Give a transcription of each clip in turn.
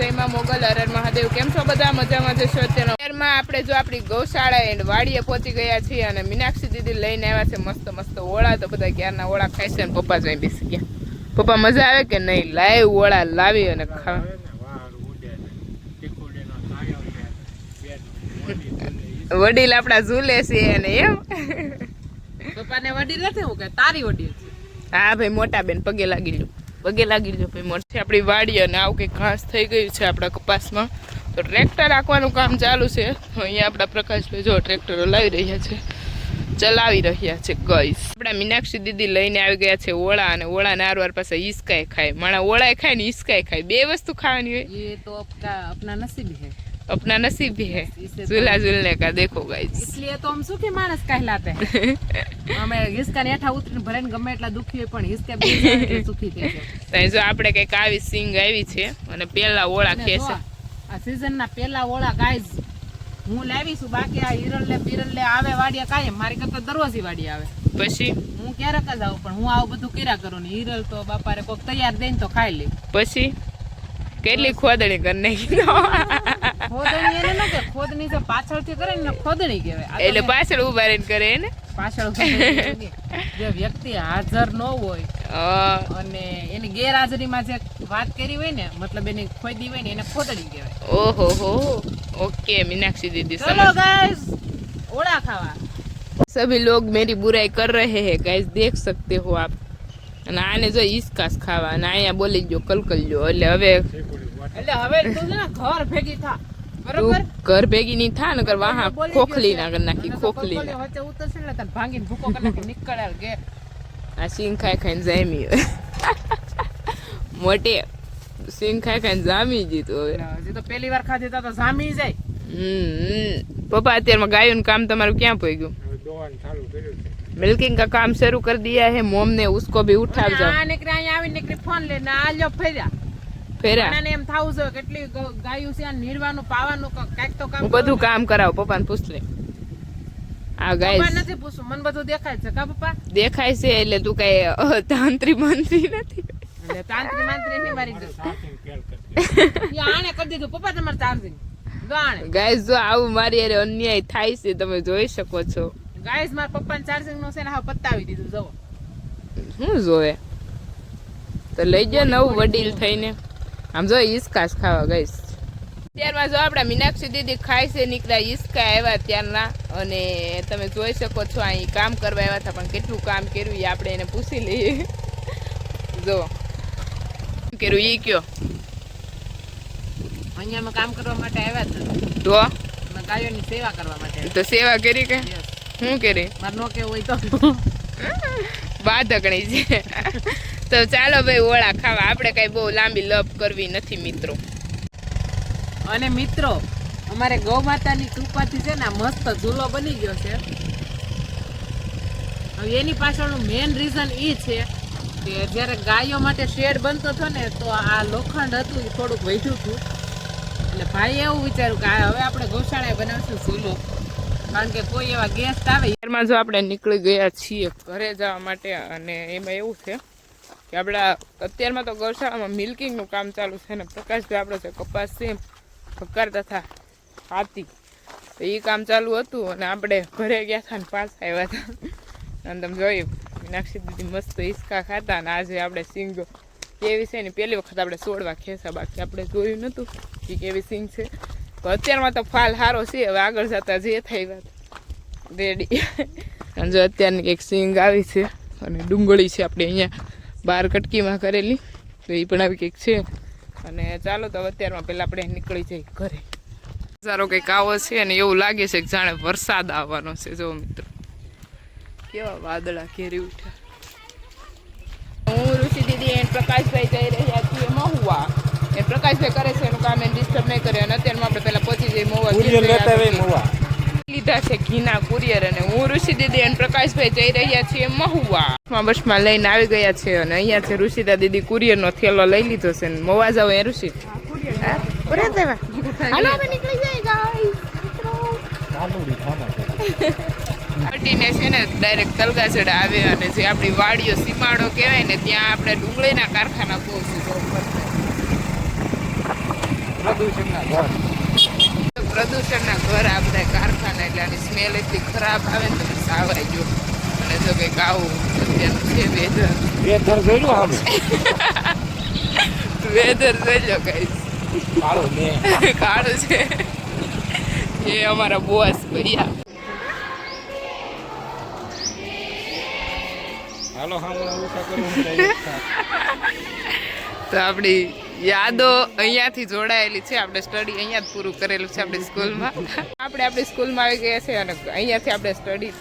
જયમાં મોગલ હરર મહાદેવ. કેમ છો બધા? મજામાં જશો અત્યારે? અત્યારમાં આપણે જો આપણી ગૌશાળા એન્ડ વાડીએ પહોંચી ગયા છીએ અને મીનાક્ષી દીદી લઈને આવ્યા છે મસ્ત મસ્ત ઓળા. તો બધા ક્યારના ઓળા છે અને પપ્પા જોઈ બેસી ગયા. પપ્પા મજા આવે કે નહીં? લાઈવ ઓળા લાવી અને ખાવા. વડીલ આપણા ઝૂલે છે અને એમ. પપ્પાને વડીલ નથી હું કે તારી વડીલ હા ભાઈ મોટા બેન પગે લાગી લો પગે લાગી જો ભાઈ, મળશે આપણી વાડી અને આવું કંઈ ઘાસ થઈ ગયું છે આપણા કપાસમાં. તો ટ્રેક્ટર આંકવાનું કામ ચાલુ છે. અહીંયા આપણા પ્રકાશભાઈ જો ટ્રેક્ટરો લાવી રહ્યા છે. ચલાવી રહ્યા છે ગઈસ આપણા મીનાક્ષી દીદી લઈને આવી ગયા છે ઓળા અને ઓળા નારવાર પાસે ઈસકાય ખાય. માણા ઓળાય ખાય ને ઈસકાય ખાય. બે વસ્તુ ખાવાની હોય. એ તો આપના નસીબ હે अपना नसीब भी है इसे तो- झूला झूलने का देखो गाइस इसलिए तो हम सुखी मानस कहलाते हैं અમે હિસકા હેઠા ઉતરીને ભરાઈને ગમે એટલા દુખી હોય પણ હિસકે બે જાય એટલે સુખી થઈ જાય તો અહીં જો આપણે કંઈક આવી સિંગ આવી છે અને પેલા ઓળા અને ખેશે જો, આ season ના પેલા ઓળા ગાઈઝ હું લાવી છું બાકી આ હિરલ ને બિરલ ને આવે વાડિયા કાયમ મારી કરતા દરરોજ વાડી આવે પછી હું ક્યારેક જ આવું પણ હું આવું બધું કર્યા કરું ને હિરલ તો બાપારે કોક તૈયાર દઈને તો ખાઈ લે પછી કેટલી ખોદણી કરી નાખી એટલે પાછળ ઊભા રહીને કરે ને પાછળ જે વ્યક્તિ હાજર ન હોય અને એની ગેરહાજરીમાં જે વાત કરી હોય ને મતલબ એની ખોદી હોય ને એને ખોદણી કહેવાય. ઓહો હો. ઓકે મીનાક્ષી દીદી ચલો ગાઈસ ઓળા ખાવા. સભી લોગ મેરી બુરાઈ કર રહે હે ગાઈસ દેખ સકતે હો આપ. અને આને જો ઈસકાસ ખાવા અને અહીંયા બોલી ગયો કલકલ ગયો. એટલે હવે એટલે હવે તું ઘર ભેગી થા. ઘર ભેગી નહીં થા ને વાહા બોલી ગયો ખોખલી છે. ના કરી નાખી અને તો ખોખલી કલકલિયો વચ્ચે ઉતરશે ને તને ભાંગીને ભૂકો કરી નાખી નીકળે કે આ સિંગ ખાઈ ખાઈને જામી મોટે સિંગ ખાઈ ખાઈને જામી જીતું હવે હજી તો પહેલી વાર ખાધી તા તો જામી જાય હમ પપ્પા અત્યારમાં ગાયોનું કામ તમારું ક્યાં પહોંચ્યું मिल्किंग का काम शुरू कर दिया है मोम ने उसको भी उठा અને जाओ આ નીકળી અહીંયા આવી નીકળી ફોન લઈને આ લ્યો ફર્યા ફેરા એમ થાવું જોઈએ કેટલી ગાયું છે નીરવાનું પાવાનું ક- કાંઈક તો કામ બધું કામ કરાવું પપ્પાને પૂછ લે. આ ગાય નથી પૂછું મને બધું દેખાય છે કા પપ્પા? દેખાય છે એટલે તું કઈ તાંત્રી મંત્રી નથી. એટલે તાંત્રી માંત્રી નહીં મારી ગયું આણે કરી દીધું. પપ્પા તમારે ચાર્જિંગ જો ગાય જો આવું મારી અરે અન્યાય થાય છે તમે જોઈ શકો છો. ગાઈસ મારા પપ્પાને ચાર્જિંગનું છે ને હા પતાવી દીધું જો શું જોવે? તો લઈ જાય નવું વડીલ થઈને. આમ જો ઈસકાસ ખાવા ગઈશ. ત્યારમાં જો આપણા મીનાક્ષી દીદી ખાય છે નીકળ્યા ઈસકા આવ્યા ત્યારના. અને તમે જોઈ શકો છો અહીં કામ કરવા આવ્યા હતા પણ કેટલું કામ કર્યું એ આપણે એને પૂછી લઈએ. જો. કર્યું ઈ કયો? અહીંયા કામ કરવા માટે આવ્યા હતા. તો? ગાયોની સેવા કરવા માટે તો સેવા કરી કે? શું કરી? મારે નો કેવું હોય તો. બાધકણી છે. તો ચાલો ભાઈ ઓળા ખાવા. આપણે કઈ બહુ લાંબી લપ કરવી નથી મિત્રો. અને મિત્રો અમારે ગૌ માતાની કૃપાથી છે ને મસ્ત ઝૂલો બની ગયો છે. હવે એની પાછળનું મેઇન રીઝન એ છે કે જ્યારે ગાયો માટે શેડ બનતો હતો ને તો આ લોખંડ હતું એ થોડુંક વધ્યું હતું. એટલે ભાઈએ એવું વિચાર્યું કે હવે આપણે ગૌશાળાએ બનાવશું ઝૂલો. કારણ કે કોઈ એવા ગેસ્ટ આવે. એમાં જો આપણે નીકળી ગયા છીએ ઘરે જવા માટે અને એમાં એવું છે કે આપણા અત્યારમાં તો ગૌશાળામાં મિલ્કિંગનું કામ ચાલુ છે ને પ્રકાશભાઈ આપણે છે કપાસ સીમ ભકાર તથા હાથી. તો એ કામ ચાલુ હતું અને આપણે ઘરે ગયા હતા ને પાછા આવ્યા હતા અને તમે જોયું, મીનાક્ષી દીદી મસ્ત હિસકા ખાતા અને આજે આપણે સિંગ કેવી છે ને પહેલી વખત આપણે સોડવા ખેસા બાકી આપણે જોયું નહોતું કે કેવી સિંગ છે. તો અત્યારમાં તો ફાલ સારો છે, હવે આગળ જતા જે થઈ વાત. રેડી. અને જો અત્યારની કંઈક સિંગ આવી છે અને ડુંગળી છે આપણે અહીંયા. બાર કટકીમાં કરેલી. તો એ પણ આવી કંઈક છે. અને ચાલો તો અત્યારમાં પહેલાં આપણે નીકળી જઈએ ઘરે. સારો કંઈક આવો છે અને એવું લાગે છે કે જાણે વરસાદ આવવાનો છે જો મિત્રો. કેવા વાદળા ઘેરી ઉઠ્યા. હું ઋષિ દીદી એન્ડ પ્રકાશભાઈ જઈ રહ્યા છીએ મહુવા. એ પ્રકાશભાઈ કરે છે એનું કામ એને ડિસ્ટર્બ નહીં કરે. અને અત્યારમાં આપણે પહેલાં પહોંચી જઈએ મહુવા. લીધા છે ઘીના કુરિયર અને હું ઋષિ દીદી અને પ્રકાશભાઈ જઈ રહ્યા છીએ મહુવા બસમાં બસમાં લઈને આવી ગયા છે અને અહીંયા છે ઋષિતા દીદી કુરિયરનો થેલો લઈ લીધો છે ને મવા જાવ એ ઋષિ હા? કુરિયર દેવા હાલો અમે નીકળી જાય ગાઈસ આલુડી ખાવા હટીને છે ને ડાયરેક્ટ તલગાસડા આવે અને જે આપણી વાડીઓ સીમાડો કહેવાય ને ત્યાં આપણે ડુંગળીના કારખાના બહુ છે જો ઉપર. પ્રદૂષણના ઘર આ બધા કારખાના એટલે આની સ્મેલ એટલી ખરાબ આવે ને તમે સાવાઈ જો અને જો કંઈક આવું અત્યારનું છે વેધર વેધર જોઈ લો વેધર જોઈ લો કઈ. કાળો છે. એ અમારા બોસ ભૈયા. હાલો હામણા તો આપણી યાદો અહીંયાથી જોડાયેલી છે. આપણે સ્ટડી અહીંયા જ પૂરું કરેલું છે આપણી સ્કૂલમાં. આપણે આપણી સ્કૂલમાં આવી ગયા છે અને અહીંયાથી આપણે સ્ટડી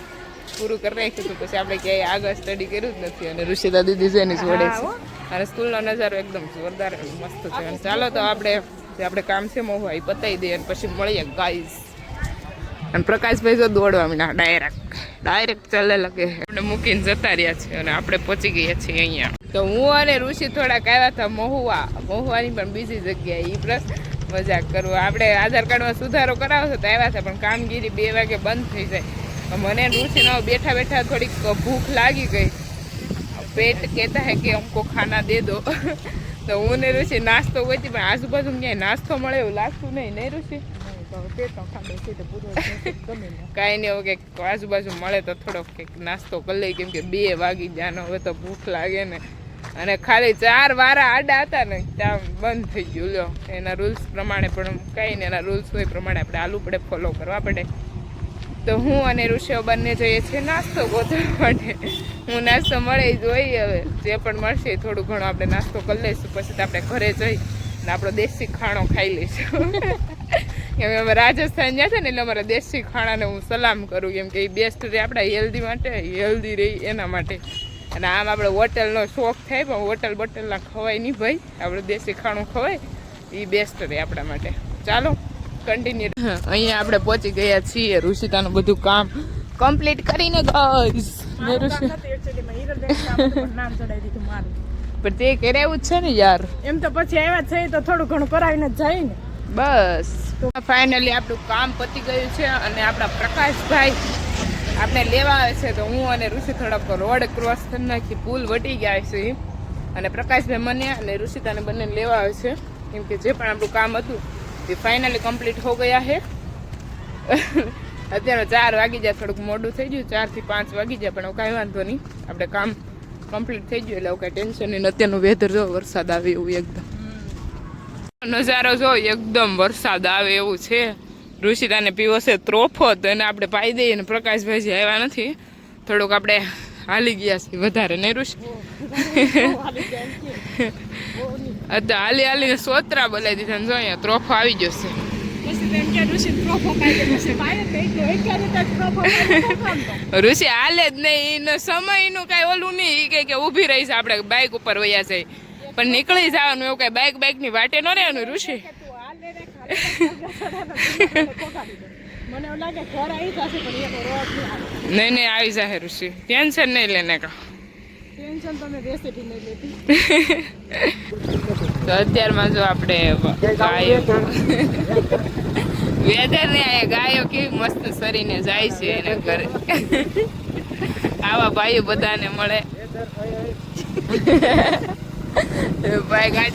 પૂરું કરી નાખ્યું હતું. પછી આપણે ક્યાંય આગળ સ્ટડી કર્યું જ નથી અને ઋષિતા દીદી છે એની જોડે છે. અને સ્કૂલનો નજારો એકદમ જોરદાર મસ્ત છે. અને ચાલો તો આપણે જે આપણે કામ છે મોહ એ પતાવી દઈએ અને પછી મળીએ ગાઈઝ અને પ્રકાશભાઈ તો દોડવા મીના ડાયરેક્ટ ડાયરેક્ટ ચાલે લગે. આપણે મૂકીને જતા રહ્યા છે અને આપણે પહોંચી ગયા છીએ અહીંયા. તો હું અને ઋષિ થોડાક આવ્યા હતા મહુવા. મહુવાની પણ બીજી જગ્યાએ. એ પ્રશ્ન મજાક કરવો આપણે આધાર કાર્ડમાં સુધારો કરાવો છો તો આવ્યા હતા, પણ કામગીરી બે વાગે બંધ થઈ જાય. મને ઋષિનો બેઠા બેઠા થોડીક ભૂખ લાગી ગઈ. પેટ કહેતા હે કે અમકો ખાના દે દો. તો હું ને ઋષિ નાસ્તો ગઈ પણ આજુબાજુ ક્યાંય નાસ્તો મળે એવું લાગતું નહીં નહીં ઋષિ? કાંઈ નહીં, હવે કે આજુબાજુ મળે તો થોડોક કંઈક નાસ્તો કરી લઈ કેમ કે બે વાગી જાનો હવે તો ભૂખ લાગે ને. અને ખાલી ચાર વારા આડા હતા ને, ત્યાં બંધ થઈ ગયું, લ્યો. એના રૂલ્સ પ્રમાણે પણ કાંઈ નહીં એના રૂલ્સ હોય પ્રમાણે આપણે આલુ પડે ફોલો કરવા પડે. તો હું અને ઋષિઓ બંને જઈએ છીએ નાસ્તો ગોતવા માટે. હું નાસ્તો મળે એ જોઈએ હવે. જે પણ મળશે થોડું ઘણું આપણે નાસ્તો કરી લઈશું, પછી તો આપણે ઘરે જઈ ને આપણો દેશી ખાણો ખાઈ લઈશું. કે અમે રાજસ્થાન જ્યાં છે ને, એટલે અમારા દેશી ખાણાને હું સલામ કરું, કેમ કે એ બેસ્ટ રહે આપણા હેલ્ધી માટે હેલ્ધી રહી એના માટે. અને આમ આપણે હોટલનો શોખ થાય પણ હોટલ બોટલના ખવાય નહીં ભાઈ. આપણે દેશી ખાણું ખવાય એ બેસ્ટ રહે આપણા માટે. ચાલો કન્ટિન્યુ અહીંયા આપણે પહોંચી ગયા છીએ ઋષિતાનું બધું કામ કમ્પ્લીટ કરીને ગઈસ નામ ચડાવી દીધું મારું. પણ તે કરાવું જ છે ને યાર. એમ તો પછી આવ્યા જ છે તો થોડું ઘણું કરાવીને જાય ને. બસ. ફાઇનલી આપણું કામ પતી ગયું છે અને આપણા પ્રકાશભાઈ આપણે લેવા આવે છે તો હું અને ઋષિ થોડાક રોડ ક્રોસ કરી નાખી, પુલ વટી ગયા છે. અને પ્રકાશભાઈ મને અને ઋષિતાને બંને લેવા આવે છે. કેમ કે જે પણ આપણું કામ હતું, એ ફાઇનલી કમ્પ્લીટ હો ગયા છે. અત્યારે ચાર વાગી જાય થોડુંક મોડું થઈ ગયું ચારથી પાંચ વાગી જાય પણ કાંઈ વાંધો નહીં. આપણે કામ કમ્પ્લીટ થઈ ગયું, એટલે કાંઈ ટેન્શન નહીં. અત્યારનું વેધર જો વરસાદ આવે એવું એકદમ. નજારો જો એકદમ વરસાદ આવે એવું છે. ઋષિતાને પીવો છે ત્રોફો તો એને આપણે પાઈ દઈએ ને પ્રકાશભાઈ જે આવ્યા નથી. થોડુંક આપણે હાલી ગયા છીએ વધારે નહીં ઋષિ. અત્યારે હાલી હાલીને સોતરા બોલાવી દીધા ને જો અહીંયા ત્રોફો આવી જશે છે. ઋષિ હાલે જ નહીં, એનો સમયનું કાંઈ ઓલું નહીં એ કે ઊભી રહીશ આપણે બાઇક ઉપર વયા જાય. પણ નીકળી જવાનું એવું કાંઈ બાઇક બાઇકની વાટે ન રહેવાનું ઋષિ. નહીં નહીં આવી જાહે ઋષિ. ટેન્શન નહીં લેને કા તો અત્યારમાં જો આપણે ગાયો વેધર ને આ ગાયો કેવી મસ્ત સરીને જાય છે એના ઘરે. આવા ભાઈઓ બધાને મળે. ભાઈ ગાડી